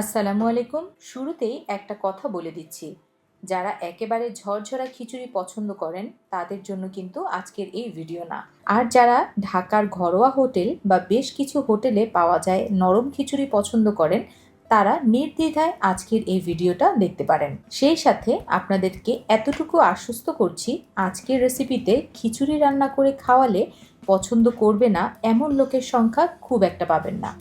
আসসালামু আলাইকুম। শুরুতেই একটা কথা বলে দিচ্ছি। যারা একেবারে ঝরঝরা খিচুড়ি পছন্দ করেন, তাদের জন্য কিন্তু আজকের এই ভিডিও না। আর যারা ঢাকার ঘরোয়া হোটেল বা বেশ কিছু হোটেলে পাওয়া যায় নরম খিচুড়ি পছন্দ করেন, তারা নির্দ্বিধায় আজকের এই ভিডিওটা দেখতে পারেন। সেই সাথে আপনাদেরকে এতটুকু আশ্বস্ত করছি, আজকের রেসিপিতে খিচুড়ি রান্না করে খাওয়ালে পছন্দ করবে না, এমন লোকের সংখ্যা খুব একটা পাবেন না।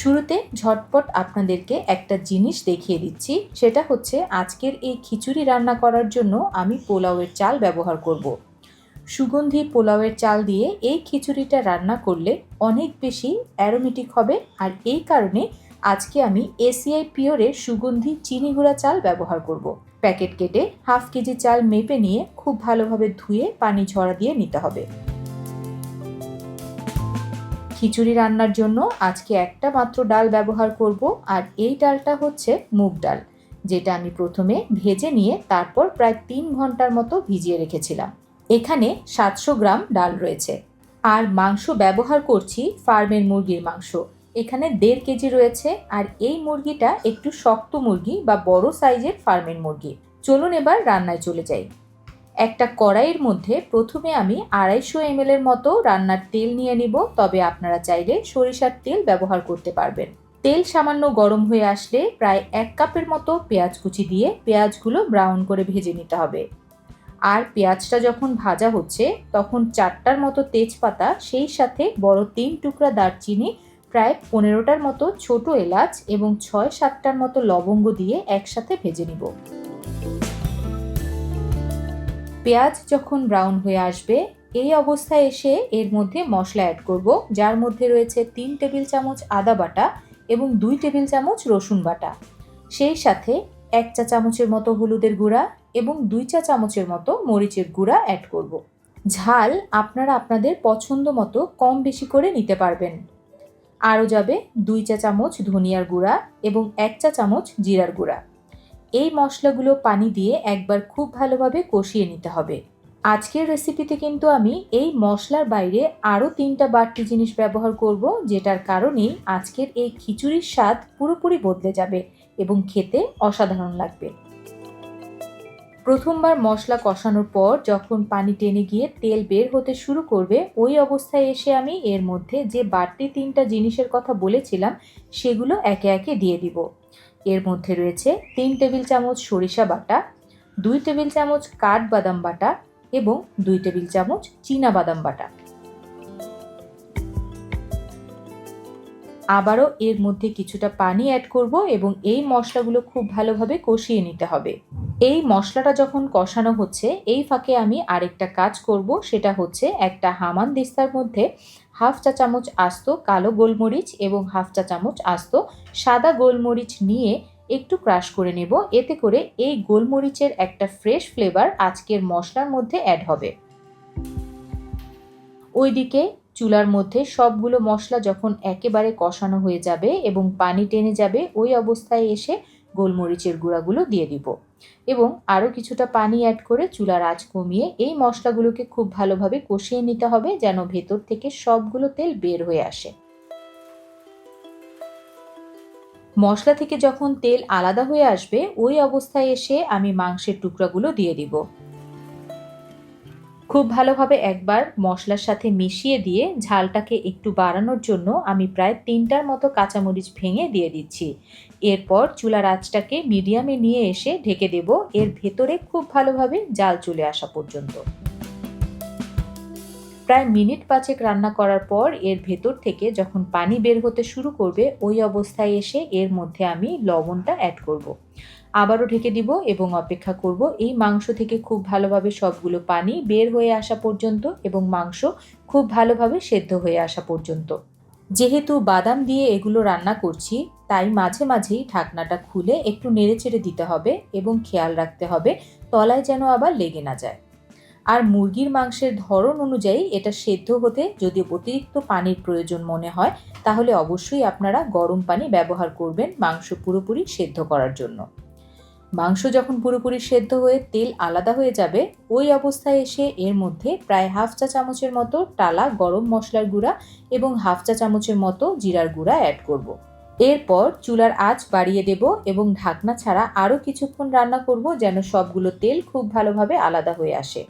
শুরুতে ঝটপট আপনাদেরকে একটা জিনিস দেখিয়ে দিচ্ছি সেটা হচ্ছে আজকের এই খিচুড়ি রান্না করার জন্য আমি পোলাওয়ের চাল ব্যবহার করব। সুগন্ধি পোলাওয়ের চাল দিয়ে এই খিচুড়িটা রান্না করলে অনেক বেশি অ্যারোমেটিক হবে আর এই কারণে আজকে আমি এসিআই পিওরের সুগন্ধি চিনি গুঁড়া চাল ব্যবহার করব। প্যাকেট কেটে হাফ কেজি চাল মেপে নিয়ে খুব ভালোভাবে ধুয়ে পানি ঝরা দিয়ে নিতে হবে খিচুড়ি রান্নার জন্য আজকে একটা মাত্র ডাল ব্যবহার করব, আর এই ডালটা হচ্ছে মুগ ডাল, যেটা আমি প্রথমে ভেজে নিয়ে তারপর প্রায় তিন ঘণ্টার মতো ভিজিয়ে রেখেছিলাম। এখানে সাতশো গ্রাম ডাল রয়েছে। আর মাংস ব্যবহার করছি ফার্মের মুরগির মাংস। এখানে দেড় কেজি রয়েছে, আর এই মুরগিটা একটু শক্ত মুরগি বা বড় সাইজের ফার্মের মুরগি। চলুন এবার রান্নায় চলে যাই। একটা কড়াইয়ের মধ্যে প্রথমে আমি আড়াইশো এম এর মতো রান্নার তেল নিয়ে নিব, তবে আপনারা চাইলে সরিষার তেল ব্যবহার করতে পারবেন। তেল সামান্য গরম হয়ে আসলে প্রায় এক কাপের মতো পেঁয়াজ কুচি দিয়ে পেঁয়াজগুলো ব্রাউন করে ভেজে নিতে হবে। আর পেঁয়াজটা যখন ভাজা হচ্ছে, তখন চারটার মতো তেজপাতা, সেই সাথে বড় তিন টুকরা দারচিনি, প্রায় পনেরোটার মতো ছোট এলাচ এবং ছয় সাতটার মতো লবঙ্গ দিয়ে একসাথে ভেজে নিব। পেঁয়াজ যখন ব্রাউন হয়ে আসবে, এই অবস্থায় এসে এর মধ্যে মশলা অ্যাড করব, যার মধ্যে রয়েছে তিন টেবিল চামচ আদা বাটা এবং দুই টেবিল চামচ রসুন বাটা। সেই সাথে এক চা চামচের মতো হলুদের গুঁড়া এবং দুই চা চামচের মতো মরিচের গুঁড়া অ্যাড করব। ঝাল আপনারা আপনাদের পছন্দ মতো কম বেশি করে নিতে পারবেন। আরও যাবে দুই চা চামচ ধনিয়ার গুঁড়া এবং এক চা চামচ জিরার গুঁড়া। এই মশলাগুলো পানি দিয়ে একবার খুব ভালোভাবে কষিয়ে নিতে হবে। আজকের রেসিপিতে কিন্তু আমি এই মশলার বাইরে আরও তিনটা বাড়তি জিনিস ব্যবহার করব, যেটার কারণেই আজকের এই খিচুড়ির স্বাদ পুরোপুরি বদলে যাবে এবং খেতে অসাধারণ লাগবে। প্রথমবার মশলা কষানোর পর যখন পানি টেনে গিয়ে তেল বের হতে শুরু করবে, ওই অবস্থায় এসে আমি এর মধ্যে যে বাড়তি তিনটা জিনিসের কথা বলেছিলাম, সেগুলো একে একে দিয়ে দিব। এর মধ্যে রয়েছে তিন টেবিল চামচ সরিষা বাটা, দুই টেবিল চামচ কাঠবাদাম বাটা এবং দুই টেবিল চামচ চীনা বাদাম বাটা। আবারও এর মধ্যে কিছুটা পানি অ্যাড করব এবং এই মশলাগুলো খুব ভালোভাবে কষিয়ে নিতে হবে। এই মশলাটা যখন কষানো হচ্ছে, এই ফাঁকে আমি আরেকটা কাজ করব, সেটা হচ্ছে একটা হামান দিস্তার মধ্যে হাফ চা চামচ আস্ত কালো গোলমরিচ এবং হাফ চা চামচ আস্ত সাদা গোলমরিচ নিয়ে একটু ক্রাশ করে নেব। এতে করে এই গোলমরিচের একটা ফ্রেশ ফ্লেভার আজকের মশলার মধ্যে অ্যাড হবে। ওইদিকে চুলার মধ্যে সবগুলো মশলা যখন একেবারে কষানো হয়ে যাবে এবং পানি টেনে যাবে, ওই অবস্থায় এসে গোলমরিচের গুঁড়াগুলো দিয়ে দিব। এবং আরও কিছুটা পানি অ্যাড করে চুলার আঁচ কমিয়ে এই মশলাগুলোকে খুব ভালোভাবে কষিয়ে নিতে হবে যেন ভেতর থেকে সবগুলো তেল বের হয়ে আসে। মশলা থেকে যখন তেল আলাদা হয়ে আসবে, ওই অবস্থায় এসে আমি মাংসের টুকরাগুলো দিয়ে দিব। খুব ভালোভাবে একবার মশলার সাথে মিশিয়ে দিয়ে ঝালটাকে একটু বাড়ানোর জন্য আমি প্রায় তিনটার মতো কাঁচামরিচ ভেঙে দিয়ে দিচ্ছি। এরপর চুলার আঁচটাকে মিডিয়ামে নিয়ে এসে ঢেকে দেব। এর ভেতরে খুব ভালোভাবে জাল চলে আসা পর্যন্ত। প্রায় মিনিট পাঁচেক রান্না করার পর এর ভেতর থেকে যখন পানি বের হতে শুরু করবে, ওই অবস্থায় এসে এর মধ্যে আমি লবণটা অ্যাড করব। আবারও ঢেকে দিব এবং অপেক্ষা করব এই মাংস থেকে খুব ভালোভাবে সবগুলো পানি বের হয়ে আসা পর্যন্ত এবং মাংস খুব ভালোভাবে সেদ্ধ হয়ে আসা পর্যন্ত। যেহেতু বাদাম দিয়ে এগুলো রান্না করছি, তাই মাঝে মাঝেই ঢাকনাটা খুলে একটু নেড়েচেড়ে দিতে হবে এবং খেয়াল রাখতে হবে তলায় যেন আবার লেগে না যায়। আর মুরগির মাংসের ধরন অনুযায়ী এটা সেদ্ধ হতে যদি অতিরিক্ত পানির প্রয়োজন মনে হয়, তাহলে অবশ্যই আপনারা গরম পানি ব্যবহার করবেন মাংস পুরোপুরি সেদ্ধ করার জন্য। মাংস যখন পুরোপুরি সেদ্ধ হয়ে তেল আলাদা হয়ে যাবে, ওই অবস্থায় এসে এর মধ্যে প্রায় হাফ চা চামচের মতো টালা গরম মশলার গুঁড়া এবং হাফ চা চামচের মতো জিরার গুঁড়া অ্যাড করব। এরপর চুলার আঁচ বাড়িয়ে দেব এবং ঢাকনা ছাড়া আরও কিছুক্ষণ রান্না করব যেন সবগুলো তেল খুব ভালোভাবে আলাদা হয়ে আসে।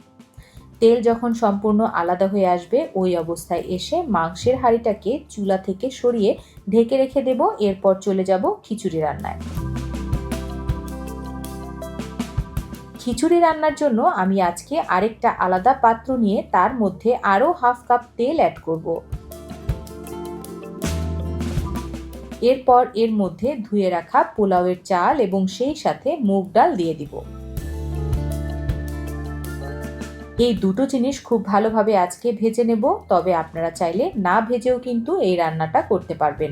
তেল যখন সম্পূর্ণ আলাদা হয়ে আসবে, ওই অবস্থায় এসে মাংসের হাঁড়িটাকে চুলা থেকে সরিয়ে ঢেকে রেখে দেব। এরপর চলে যাব খিচুড়ি রান্নায়। খিচুড়ি রান্নার জন্য আমি আজকে আরেকটা আলাদা পাত্র নিয়ে তার মধ্যে আরও হাফ কাপ তেল অ্যাড করব। এরপর এর মধ্যে ধুয়ে রাখা পোলাওয়ের চাল এবং সেই সাথে মুগ ডাল দিয়ে দিব। এই দুটো জিনিস খুব ভালোভাবে আজকে ভেজে নেব, তবে আপনারা চাইলে না ভেজেও কিন্তু এই রান্নাটা করতে পারবেন।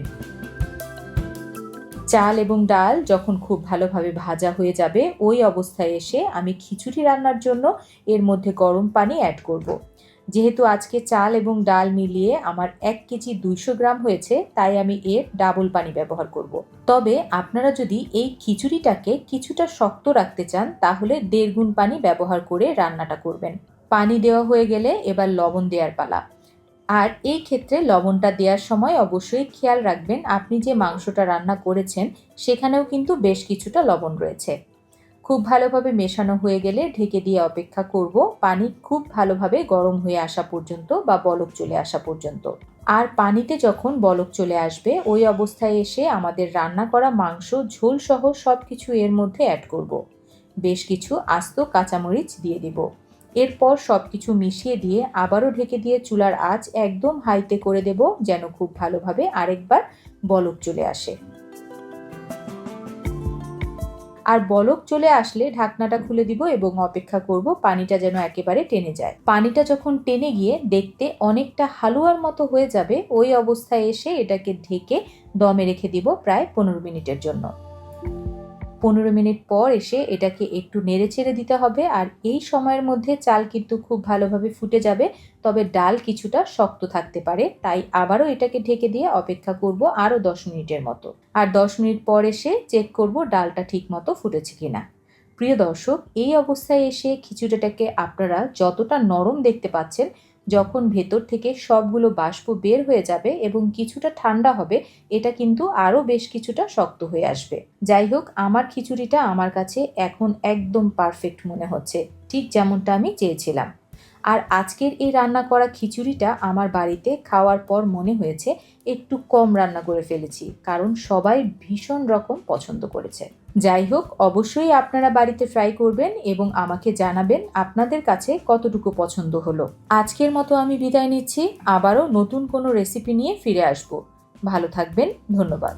চাল এবং ডাল যখন খুব ভালোভাবে ভাজা হয়ে যাবে, ওই অবস্থায় এসে আমি খিচুড়ি রান্নার জন্য এর মধ্যে গরম পানি অ্যাড করব। যেহেতু আজকে চাল এবং ডাল মিলিয়ে আমার এক কেজি দুইশো গ্রাম হয়েছে, তাই আমি এর ডাবল পানি ব্যবহার করব। তবে আপনারা যদি এই খিচুড়িটাকে কিছুটা শক্ত রাখতে চান, তাহলে দেড় গুণ পানি ব্যবহার করে রান্নাটা করবেন পানি দেওয়া হয়ে গেলে এবার লবণ দেওয়ার পালা আর এই ক্ষেত্রে লবণটা দেওয়ার সময় অবশ্যই খেয়াল রাখবেন, আপনি যে মাংসটা রান্না করেছেন সেখানেও কিন্তু বেশ কিছুটা লবণ রয়েছে। খুব ভালোভাবে মেশানো হয়ে গেলে ঢেকে দিয়ে অপেক্ষা করব, পানি খুব ভালোভাবে গরম হয়ে আসা পর্যন্ত বা বলক চলে আসা পর্যন্ত। আর পানিতে যখন বলক চলে আসবে, ওই অবস্থায় এসে আমাদের রান্না করা মাংস, ঝোল সহ সব কিছু এর মধ্যে অ্যাড করব। বেশ কিছু আস্ত কাঁচামরিচ দিয়ে দিব। এরপর সব কিছু মিশিয়ে দিয়ে আবারও ঢেকে দিয়ে চুলার আঁচ একদম হাইতে করে দেব যেন খুব ভালোভাবে আরেকবার বলক চলে আসে। আর বলক চলে আসলে ঢাকনাটা খুলে দিব এবং অপেক্ষা করব পানিটা যেন একেবারে টেনে যায়। পানিটা যখন টেনে গিয়ে দেখতে অনেকটা হালুয়ার মতো হয়ে যাবে, ওই অবস্থায় এসে এটাকে ঢেকে দমে রেখে দিব প্রায় পনেরো মিনিটের জন্য। পনেরো মিনিট পর এসে এটাকে একটু নেড়ে ছেড়ে দিতে হবে। আর এই সময়ের মধ্যে চাল কিন্তু খুব ভালোভাবে ফুটে যাবে, তবে ডাল কিছুটা শক্ত থাকতে পারে। তাই আবারও এটাকে ঢেকে দিয়ে অপেক্ষা করব আরও দশ মিনিটের মতো। আর দশ মিনিট পর এসে চেক করব ডালটা ঠিক মতো ফুটেছে কিনা। প্রিয় দর্শক, এই অবস্থায় এসে খিচুড়িটাকে আপনারা যতটা নরম দেখতে পাচ্ছেন যখন ভেতর থেকে সবগুলো বাষ্প বের হয়ে যাবে এবং কিছুটা ঠান্ডা হবে, এটা কিন্তু আরও বেশ কিছুটা শক্ত হয়ে আসবে। যাই হোক, আমার খিচুড়িটা আমার কাছে এখন একদম পারফেক্ট মনে হচ্ছে, ঠিক যেমনটা আমি চেয়েছিলাম। আর আজকের এই রান্না করা খিচুড়িটা আমার বাড়িতে খাওয়ার পর মনে হয়েছে একটু কম রান্না করে ফেলেছি, কারণ সবাই ভীষণ রকম পছন্দ করেছে। যাই হোক, অবশ্যই আপনারা বাড়িতে ট্রাই করবেন এবং আমাকে জানাবেন আপনাদের কাছে কতটুকু পছন্দ হলো। আজকের মতো আমি বিদায় নিচ্ছি, আবারও নতুন কোনো রেসিপি নিয়ে ফিরে আসব। ভালো থাকবেন, ধন্যবাদ।